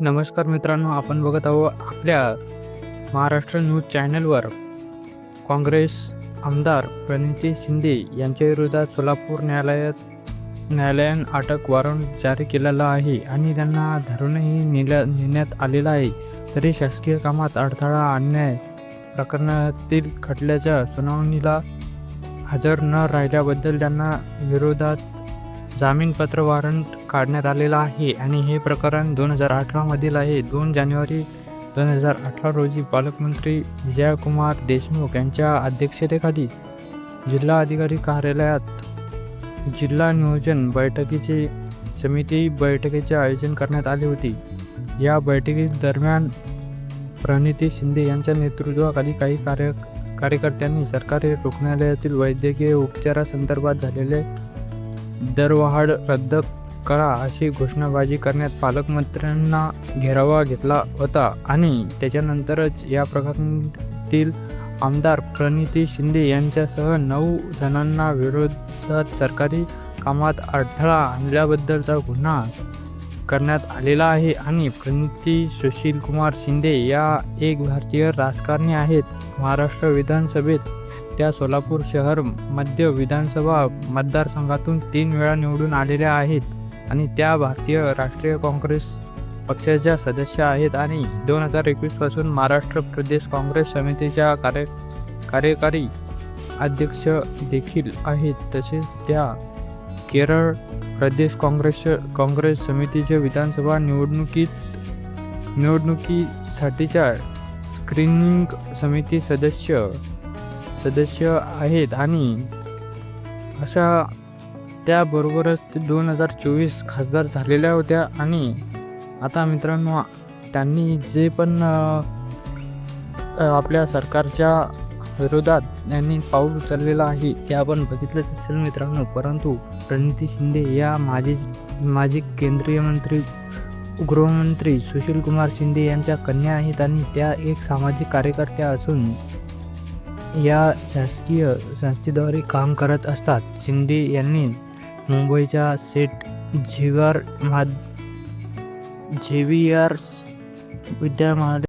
नमस्कार मित्रांनो आपण बघत आहोत आपल्या महाराष्ट्र न्यूज चॅनलवर. काँग्रेस आमदार प्रणिती शिंदे यांच्या विरोधात सोलापूर न्यायालयात न्यायालयानं अटक वॉरंट जारी केलेला आहे आणि त्यांना धरूनही नेल्या नेण्यात आलेला आहे. तरी शासकीय कामात अडथळा आणण्या प्रकरणातील खटल्याच्या सुनावणीला हजर न राहिल्याबद्दल त्यांना विरोधात जामीनपत्र वॉरंट काढण्यात आलेला आहे. आणि हे प्रकरण दोन हजार अठरामधील आहे. दोन जानेवारी दोन हजार अठरा रोजी पालकमंत्री विजयकुमार देशमुख यांच्या अध्यक्षतेखाली जिल्हा अधिकारी कार्यालयात जिल्हा नियोजन बैठकीचे समिती बैठकीचे आयोजन करण्यात आले होते. या बैठकी दरम्यान प्रणिती शिंदे यांच्या नेतृत्वाखाली काही कार्य कार्यकर्त्यांनी सरकारी रुग्णालयातील वैद्यकीय उपचारासंदर्भात झालेले दरवाढ रद्द करा अशी घोषणाबाजी करण्यात पालकमंत्र्यांना घेरावा घेतला होता आणि त्याच्यानंतरच या प्रकरणातील आमदार प्रणिती शिंदे यांच्यासह नऊ जणांना विरोधात सरकारी कामात अडथळा आणल्याबद्दलचा गुन्हा करण्यात आलेला आहे आणि प्रणिती सुशील कुमार शिंदे या एक भारतीय राजकारणी आहेत. महाराष्ट्र विधानसभेत त्या सोलापूर शहर मध्य विधानसभा मतदारसंघातून तीन वेळा निवडून आलेल्या आहेत. आणि त्या भारतीय राष्ट्रीय काँग्रेस पक्षाच्या सदस्य आहेत आणि दोन हजार एकवीसपासून महाराष्ट्र प्रदेश काँग्रेस समितीच्या कार्य कार्यकारी अध्यक्ष देखील आहेत. तसेच त्या केरळ प्रदेश काँग्रेस काँग्रेस समितीच्या विधानसभा निवडणुकीत निवडणुकीसाठीच्या स्क्रीनिंग समिती सदस्य सदस्य आहेत आणि अशा त्याबरोबरच ते दोन हजार चोवीस खासदार झालेल्या होत्या आणि आता मित्रांनो त्यांनी जे पण आपल्या सरकारच्या विरोधात त्यांनी पाऊल उचललेलं आहे ते आपण बघितलंच असेल मित्रांनो. परंतु प्रणिती शिंदे या माजी माजी केंद्रीय मंत्री गृहमंत्री सुशील कुमार शिंदे यांच्या कन्या आहेत आणि त्या एक सामाजिक कार्यकर्त्या असून या शासकीय संस्थेद्वारे काम करत असतात. शिंदे यांनी मुंबईच्या सेट झिवर महा झेवियर्स विद्यामहाविद्यालय